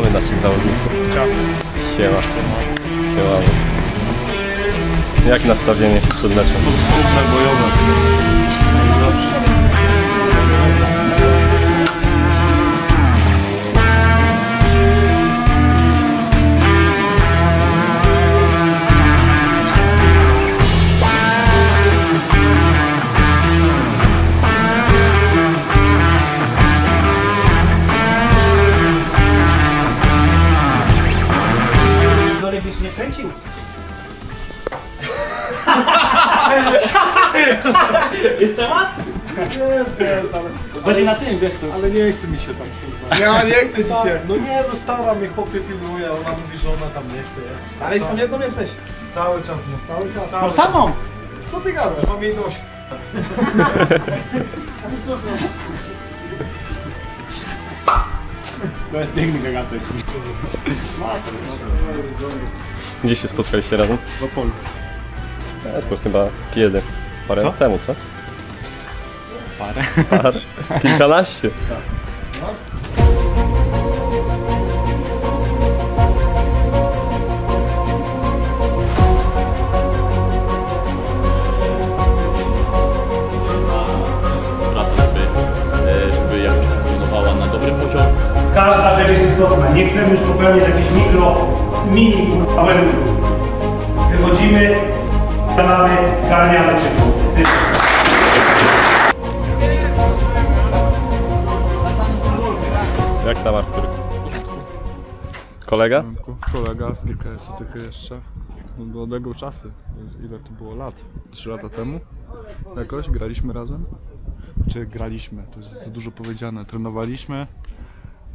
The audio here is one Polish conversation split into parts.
Witamy naszych zawodników. Siema. Siema. Jak nastawienie przed meczem? Pozytywne, bojowe. Jest, jest, ale, Bardziej na tym, wiesz tu. ale nie chce mi się tam kurwa. Ja nie chcę dzisiaj. No nie, no stara mnie chłopie pilnuje, ona mówi, że ona tam nie chce. Ja. Ale z tą jedną jesteś. Cały czas, no cały czas. No samą. Co ty gadasz? Mam jej dość. To jest piękny gagatek. Gdzie się spotkaliście razem? Do polu. E, to chyba kiedy? Parę Co? lat temu, co? Parę. Parę? Kilkanaście. praca, żeby, e, żeby jakoś funkcjonowała na dobrym poziomie. Każda rzecz jest istotna. Nie chcemy już popełniać jakichś mikro, mini kurwa, błędów. Wychodzimy, zalamy, zgarniamy trzy punkty. Jak tam Artur? Kolega? Kolega z GKS-u tych jeszcze. No, Do odległe czasy. Ile to było lat? Trzy lata temu? Jakoś graliśmy razem? Czy graliśmy? To jest za dużo powiedziane. Trenowaliśmy.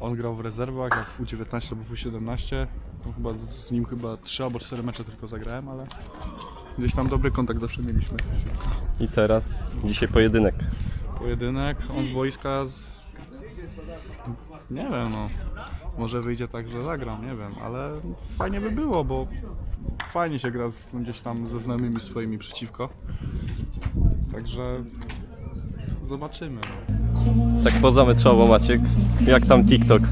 On grał w rezerwach, ja w U19 albo w U17. No, chyba z nim chyba trzy albo cztery mecze tylko zagrałem, ale gdzieś tam dobry kontakt zawsze mieliśmy. I teraz dzisiaj pojedynek. Pojedynek, on z boiska z... Nie wiem no. Może wyjdzie tak, że zagram, nie wiem, ale fajnie by było, bo fajnie się gra z, gdzieś tam ze znajomymi swoimi przeciwko. Także zobaczymy. No. Tak pozameczowo Maciek. Jak tam TikTok?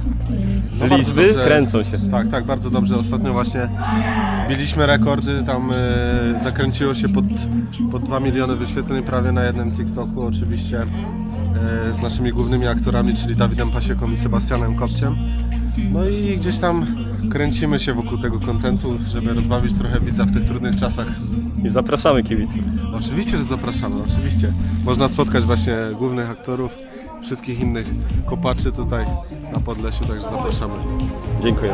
No bardzo Liczby dobrze. kręcą się. Tak, tak, bardzo dobrze. Ostatnio właśnie biliśmy rekordy, tam e, zakręciło się pod, pod 2 miliony wyświetleń prawie na jednym TikToku, oczywiście z naszymi głównymi aktorami, czyli Dawidem Pasieką i Sebastianem Kopciem. No i gdzieś tam kręcimy się wokół tego kontentu, żeby rozbawić trochę widza w tych trudnych czasach. I zapraszamy kibiców. Oczywiście, że zapraszamy, oczywiście. Można spotkać właśnie głównych aktorów, wszystkich innych kopaczy tutaj na Podlesiu, także zapraszamy. Dziękuję.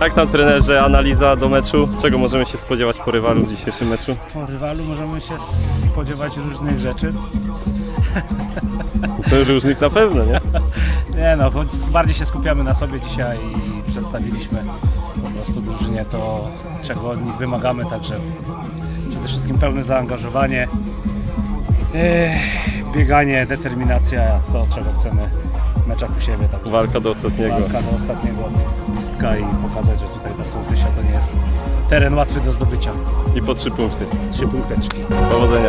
Jak tam trenerze, analiza do meczu? Czego możemy się spodziewać po rywalu w dzisiejszym meczu? Po rywalu możemy się spodziewać różnych rzeczy. Różnych na pewno, nie? Nie no, choć bardziej się skupiamy na sobie dzisiaj i przedstawiliśmy po prostu drużynie to, czego od nich wymagamy, także przede wszystkim pełne zaangażowanie, Ech, bieganie, determinacja, to czego chcemy w meczach u siebie. Także Walka do ostatniego. walka do ostatniego listka i pokazać, że tutaj ta sołtysia to nie jest teren łatwy do zdobycia. I po trzy punkty. Trzy punkteczki. Powodzenia.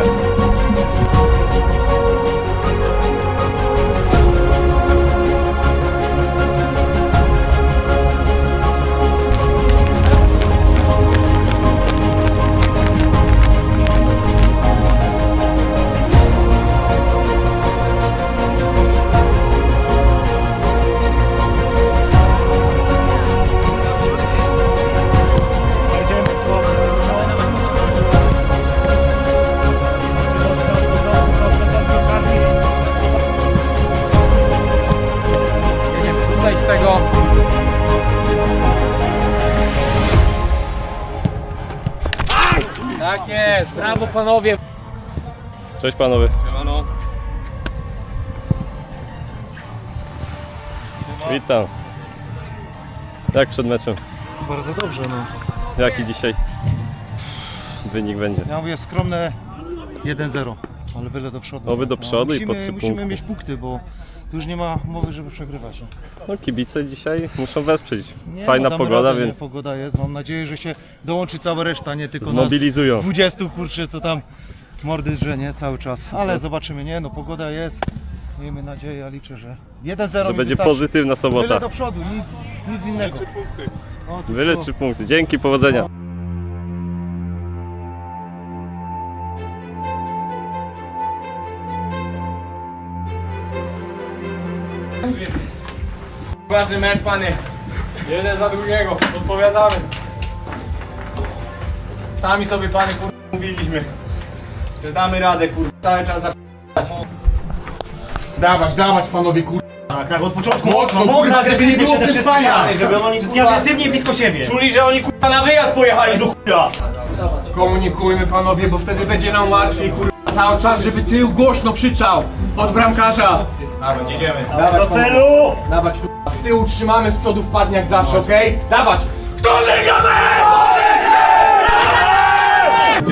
Brawo panowie. Cześć panowie. Witam. Jak przed meczem? Bardzo dobrze, no. Jaki dzisiaj wynik będzie? Ja mówię skromne 1-0, ale byle do przodu. Oby do przodu i musimy, po trzy Musimy punkty. mieć punkty, bo już nie ma mowy, żeby przegrywać. No kibice dzisiaj muszą wesprzeć. Nie, Fajna no, pogoda, radę, więc Nie, pogoda jest, mam nadzieję, że się dołączy cała reszta, nie tylko zmobilizują. nas 20 kurczę, co tam mordy drze, nie, cały czas. Ale zobaczymy, nie, no pogoda jest, miejmy nadzieję, ja liczę, że 1-0 Że mi będzie pozytywna Byle sobota. do przodu, nic, nic innego. O, trzy punkty. Dzięki, powodzenia. Ważny mecz, panie. Jeden za drugiego. Odpowiadamy. Sami sobie, panie, kur... mówiliśmy. Że damy radę, kur... Cały czas za... Dawać, dawać, panowie, kur... Tak, tak, od początku Mocno, kurwa, żeby nie było przespania. żeby oni agresywnie blisko siebie. Czuli, że oni, kurwa, na wyjazd pojechali do chuja. Komunikujmy, panowie, bo wtedy będzie nam łatwiej, kurwa. Cały czas, żeby tył głośno krzyczał od bramkarza. Dawać, jedziemy. Dawać, do celu! Dawać. Z tyłu trzymamy, z przodu wpadnie jak zawsze, okej? Dawać! Kto biegamy?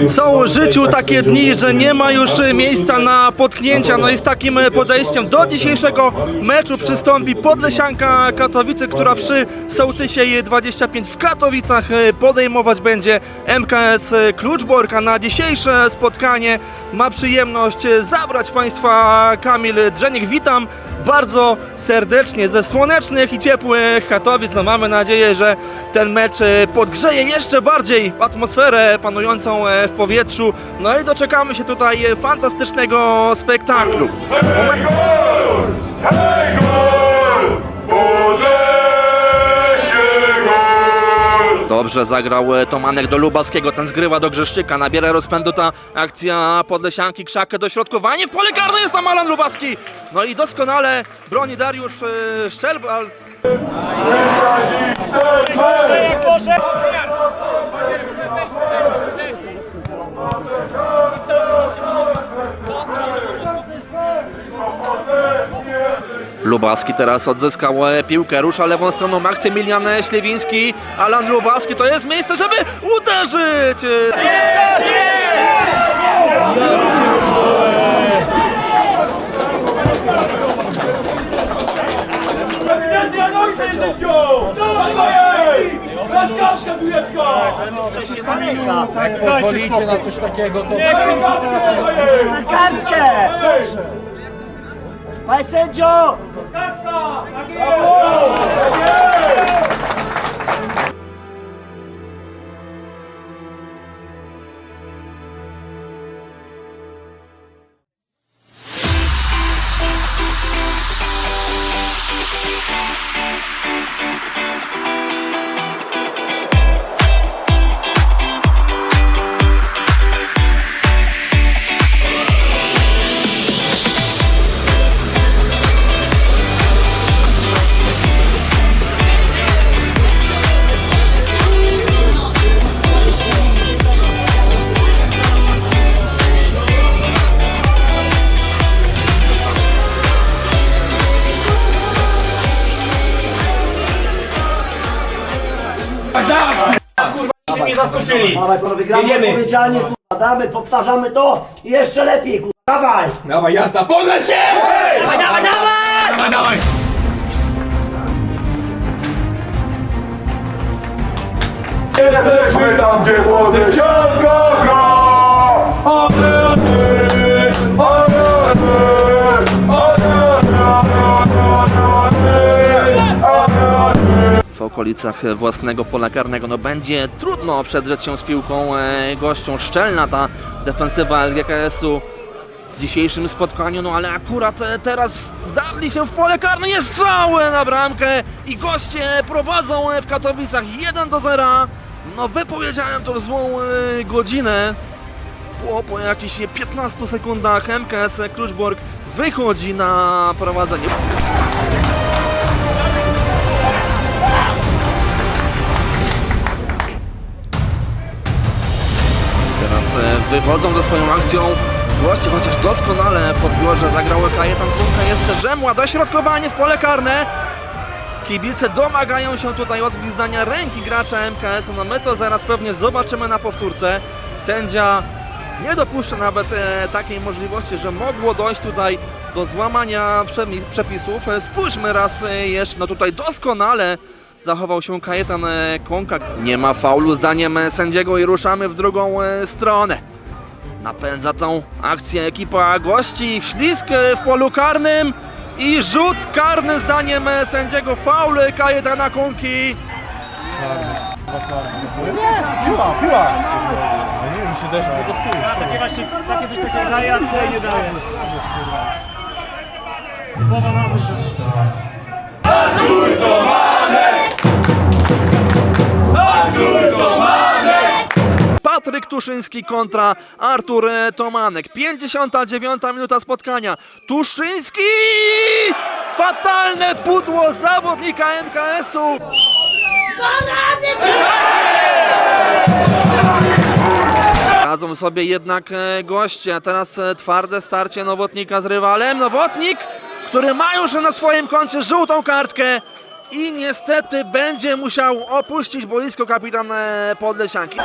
Są w życiu takie dni, że nie ma już miejsca na potknięcia. No i z takim podejściem do dzisiejszego meczu przystąpi Podlesianka Katowice, która przy Sołtysie 25 w Katowicach podejmować będzie MKS Kluczbork, a na dzisiejsze spotkanie ma przyjemność zabrać Państwa Kamil Drzeniek. Witam bardzo serdecznie ze słonecznych i ciepłych Katowic. No mamy nadzieję, że ten mecz e, podgrzeje jeszcze bardziej atmosferę panującą e, w powietrzu. No i doczekamy się tutaj e, fantastycznego spektaklu. Dobrze zagrał e, Tomanek do Lubaskiego, ten zgrywa do Grzeszczyka, nabiera rozpędu ta akcja Podlesianki, Krzakę, dośrodkowanie, w pole karne jest tam Alan Lubaski. No i doskonale broni Dariusz e, Lubaski teraz odzyskał e, piłkę, rusza lewą stroną Maksymilian Ślewiński, Alan Lubaski, to jest miejsce, żeby uderzyć! Jak pozwolicie na coś takiego, to... kartkę! Panie sędzio! mnie zaskoczyli. Dawaj panowie, gramy Jedziemy. odpowiedzialnie, kurwa, damy, powtarzamy to i jeszcze lepiej, kurwa, dawaj! Dawaj, jazda, podle się! Dawaj, dawaj, dawaj! Dawaj, dawaj! Jesteśmy tam, gdzie młody sianko okolicach własnego pola karnego. No będzie trudno przedrzeć się z piłką e, gością. Szczelna ta defensywa LGKS-u w dzisiejszym spotkaniu, no ale akurat e, teraz wdawli się w pole karne, jest strzały na bramkę i goście prowadzą e, w Katowicach 1 do 0. No wypowiedziałem to w złą e, godzinę. Po, po jakichś 15 sekundach MKS Kluczbork wychodzi na prowadzenie. Wychodzą ze swoją akcją goście, chociaż doskonale w odbiorze zagrały Kajetan Kurka. Jest Rzemła, dośrodkowanie w pole karne. Kibice domagają się tutaj odwizdania ręki gracza MKS. No my to zaraz pewnie zobaczymy na powtórce. Sędzia nie dopuszcza nawet e, takiej możliwości, że mogło dojść tutaj do złamania przepisów. E, Spójrzmy raz e, jeszcze, no tutaj doskonale zachował się Kajetan e, Kąka. Nie ma faulu zdaniem sędziego i ruszamy w drugą stronę. Napędza tą akcję ekipa gości, wślizg w polu karnym i rzut karny zdaniem sędziego faul Kajetana Kąki. Takie właśnie, takie coś takiego daje, a tutaj nie daje. Głowa mamy. Tuszyński kontra Artur Tomanek. 59 minuta spotkania. Tuszyński! Fatalne pudło zawodnika MKS-u. Radzą sobie jednak e, goście, a teraz e, twarde starcie Nowotnika z rywalem. Nowotnik, który ma już na swoim koncie żółtą kartkę i niestety będzie musiał opuścić boisko kapitan e, Podlesianki.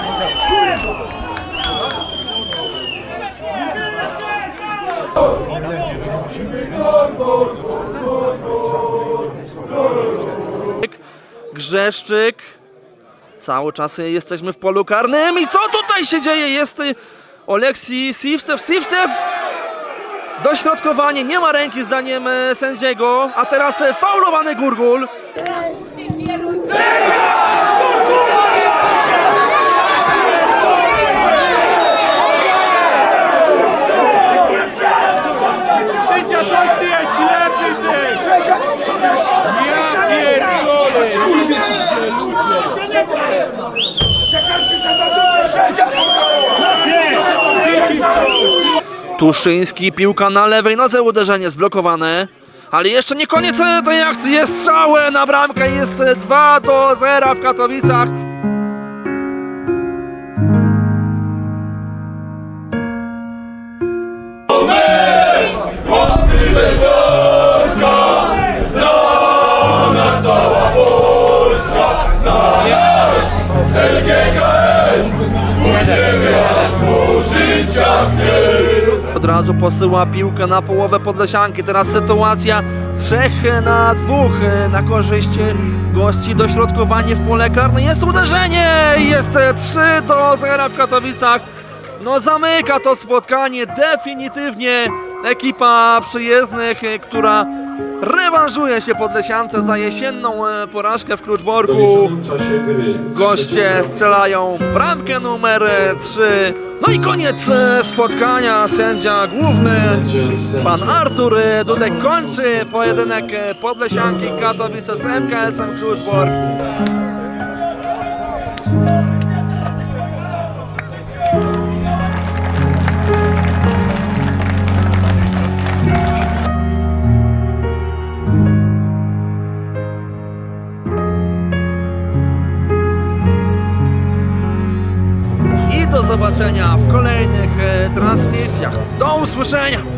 Grzeszczyk. Cały czas jesteśmy w polu karnym i co tutaj się dzieje? Jest y, Oleksii Sivcew. Sivcew! Dośrodkowanie, nie ma ręki zdaniem e, sędziego, a teraz e, faulowany Gurgul. Sędzia, coś ty jest ślepy, ty! Ja pierdolę! Tuszyński, piłka na lewej nodze, uderzenie zblokowane. Ale jeszcze nie koniec e, tej akcji, jest strzał na bramkę, jest e, 2 do 0 w Katowicach. Od razu posyła piłkę na połowę Podlesianki. Teraz sytuacja trzech na dwóch na korzyść gości. Dośrodkowanie w pole karne. Jest uderzenie! Jest 3 do 0 w Katowicach. No zamyka to spotkanie definitywnie ekipa przyjezdnych, która rewanżuje się Podlesiance za jesienną e, porażkę w Kluczborku. Goście strzelają bramkę numer 3. No i koniec e, spotkania. Sędzia główny, pan Artur e, Dudek kończy pojedynek e, Podlesianki Katowice z MKS-em Kluczbork. Zobaczenia w kolejnych e, transmisjach. Do usłyszenia!